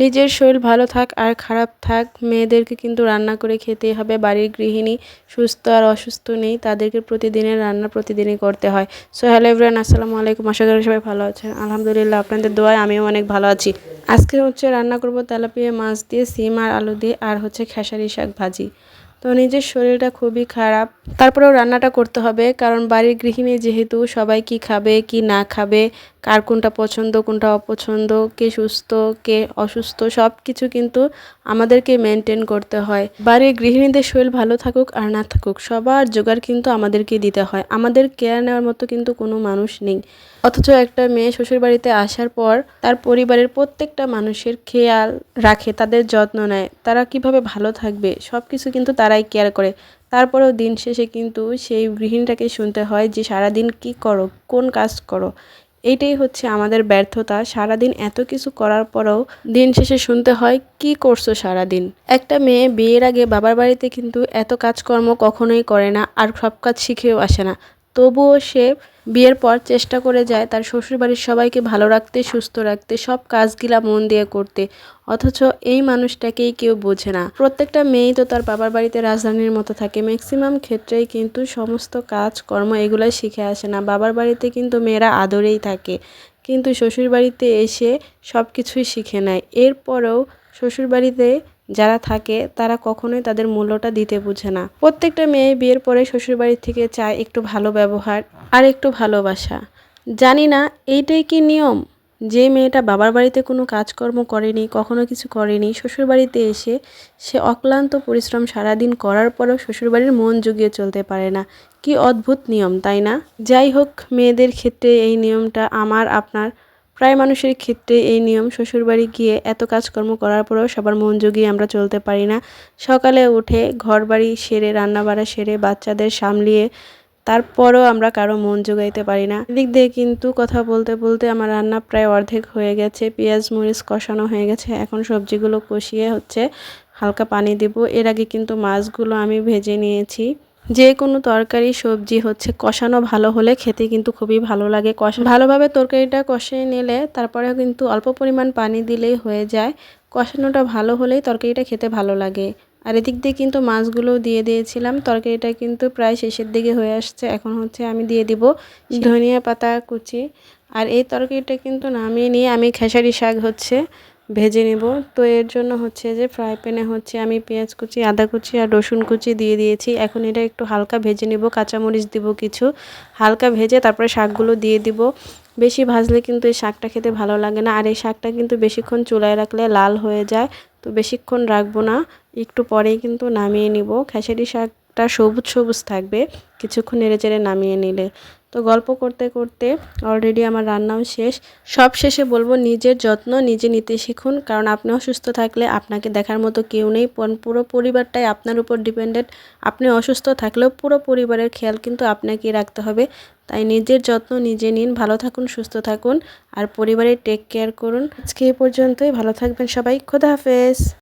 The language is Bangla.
নিজের শরীর ভালো থাক আর খারাপ থাক, মেয়েদেরকে কিন্তু রান্না করে খেতে হবে। বাড়ির গৃহিণী সুস্থ আর অসুস্থ নেই, তাদেরকে প্রতিদিনের রান্না প্রতিদিনই করতে হয়। সো হ্যালো এভরিওয়ান আসসালামু আলাইকুম। আশা করি সবাই ভালো আছেন। আলহামদুলিল্লাহ, আপনাদের দোয়ায় আমিও অনেক ভালো আছি। আজকে হচ্ছে রান্না করব তেলাপিয়া মাছ দিয়ে, সিম আর আলু দিয়ে, আর হচ্ছে খেসারি শাক ভাজি। তো নিজের শরীরটা খুবই খারাপ। তারপরেও রান্নাটা করতে হবে, কারণ বাড়ির গৃহিণী যেহেতু সবাই কি খাবে, কি না খাবে, কার কোনটা পছন্দ, কোনটা অপছন্দ, কে সুস্থ, কে অসুস্থ সব কিছু কিন্তু আমাদেরকে মেনটেন করতে হয়। বাড়ির গৃহিণীদের শরীর ভালো থাকুক আর না থাকুক, সবার জোগাড় কিন্তু আমাদেরকে দিতে হয়। আমাদের কেয়ার নেওয়ার মতো কিন্তু কোনো মানুষ নেই। অথচ একটা মেয়ে শ্বশুর বাড়িতে আসার পর তার পরিবারের প্রত্যেকটা মানুষের খেয়াল রাখে, তাদের যত্ন নেয়, তারা কীভাবে ভালো থাকবে সব কিছু কিন্তু তারাই কেয়ার করে। তারপরেও দিন শেষে কিন্তু সেই গৃহিণীটাকে শুনতে হয় যে, সারাদিন কি করো? কোন কাজ করো? এইটাই হচ্ছে আমাদের ব্যর্থতা। সারাদিন এত কিছু করার পরেও দিন শেষে শুনতে হয়, কি করছ সারাদিন? একটা মেয়ে বিয়ের আগে বাবার বাড়িতে কিন্তু এত কাজকর্ম কখনোই করে না, আর সব কাজ শিখেও আসে না। তবুও সে বিয়ের পর চেষ্টা করে যায় তার শ্বশুরবাড়ির সবাইকে ভালো রাখতে, সুস্থ রাখতে, সব কাজগুলা মন দিয়ে করতে। অথচ এই মানুষটাকেই কেউ বোঝে না। প্রত্যেকটা মেয়েই তো তার বাবার বাড়িতে রাজধানীর মতো থাকে। ম্যাক্সিমাম ক্ষেত্রেই কিন্তু সমস্ত কাজ কর্ম এগুলাই শিখে আসে না। বাবার বাড়িতে কিন্তু মেয়েরা আদরেই থাকে। কিন্তু শ্বশুরবাড়িতে এসে সব কিছুই শিখে নেয়। এরপরেও শ্বশুরবাড়িতে যারা থাকে, তারা কখনোই তাদের মূল্যটা দিতে বুঝে না। প্রত্যেকটা মেয়ে বিয়ের পরে শ্বশুরবাড়ির থেকে চায় একটু ভালো ব্যবহার আর একটু ভালোবাসা। জানি না, এইটাই কি নিয়ম? যে মেয়েটা বাবার বাড়িতে কোনো কাজকর্ম করেনি, কখনো কিছু করেনি, শ্বশুরবাড়িতে এসে সে অক্লান্ত পরিশ্রম সারাদিন করার পরেও শ্বশুরবাড়ির মন জুগিয়ে চলতে পারে না। কি অদ্ভুত নিয়ম, তাই না? যাই হোক, মেয়েদের ক্ষেত্রে এই নিয়মটা আমার, আপনার প্রায় মানুষের ক্ষেত্রে এই নিয়ম শ্বশুরবাড়ি গিয়ে এত কাজকর্ম করার পরেও সবার মন জুগিয়ে আমরা চলতে পারি না। সকালে উঠে ঘর বাড়ি সেরে, রান্নাবাড়া সেরে, বাচ্চাদের সামলিয়ে তারপরও আমরা কারও মন জোগাইতে পারি না। এদিক দিয়ে কিন্তু কথা বলতে বলতে আমার রান্না প্রায় অর্ধেক হয়ে গেছে। পেঁয়াজ, মরিচ কষানো হয়ে গেছে। এখন সবজিগুলো কষিয়ে হচ্ছে হালকা পানি দেব। এর আগে কিন্তু মাছগুলো আমি ভেজে নিয়েছি। যে কোনো তরকারি, সবজি হচ্ছে কষানো ভালো হলে খেতে কিন্তু খুবই ভালো লাগে। কষা ভালোভাবে তরকারিটা কষিয়ে নিলে তারপরে কিন্তু অল্প পরিমাণ পানি দিলেই হয়ে যায়। কষানোটা ভালো হলেই তরকারিটা খেতে ভালো লাগে। আর এদিক দিয়ে কিন্তু মাছগুলোও দিয়ে দিয়েছিলাম। তরকারিটা কিন্তু প্রায় শেষের দিকে হয়ে আসছে। এখন হচ্ছে আমি দিয়ে দিব ধনিয়া পাতা কুচি। আর এই তরকারিটা কিন্তু নামিয়ে নিয়ে আমি খেসারি শাক হচ্ছে ভেজে নেব। তো এর জন্য হচ্ছে যে ফ্রাই প্যানে হচ্ছে আমি পেঁয়াজ কুচি, আদা কুচি আর রসুন কুচি দিয়ে দিয়েছি। এখন এটা একটু হালকা ভেজে নেব, কাঁচামরিচ দিব কিছু। হালকা ভেজে তারপরে শাকগুলো দিয়ে দিব। বেশি ভাজলে কিন্তু এই শাকটা খেতে ভালো লাগে না। আর এই শাকটা কিন্তু বেশিক্ষণ চুলায় রাখলে লাল হয়ে যায়। তো বেশিক্ষণ রাখব না। একটু পরেই কিন্তু নামিয়ে নিব। খেসারি শাকটা সবুজ সবুজ থাকবে, কিছুক্ষণ নেড়ে চেড়ে নামিয়ে নিলে। তো গল্প করতে করতে অলরেডি আমার রান্নাও শেষ। সব শেষে বলব নিজের যত্ন, নিজে নিতে শিখুন, কারণ আপনি অসুস্থ থাকলে আপনাকে দেখার মতো কেউ নেই। পুরো পরিবারটাই আপনার উপর ডিপেন্ডেন্ট আপনি অসুস্থ থাকলেও পুরো পরিবারের খেয়াল কিন্তু আপনাকেই রাখতে হবে। তাই নিজের যত্ন নিজে নিন। ভালো থাকুন, সুস্থ থাকুন, আর পরিবারের টেক কেয়ার করুন। আজকে এই পর্যন্তই। ভালো থাকবেন সবাই। খোদা হাফেজ।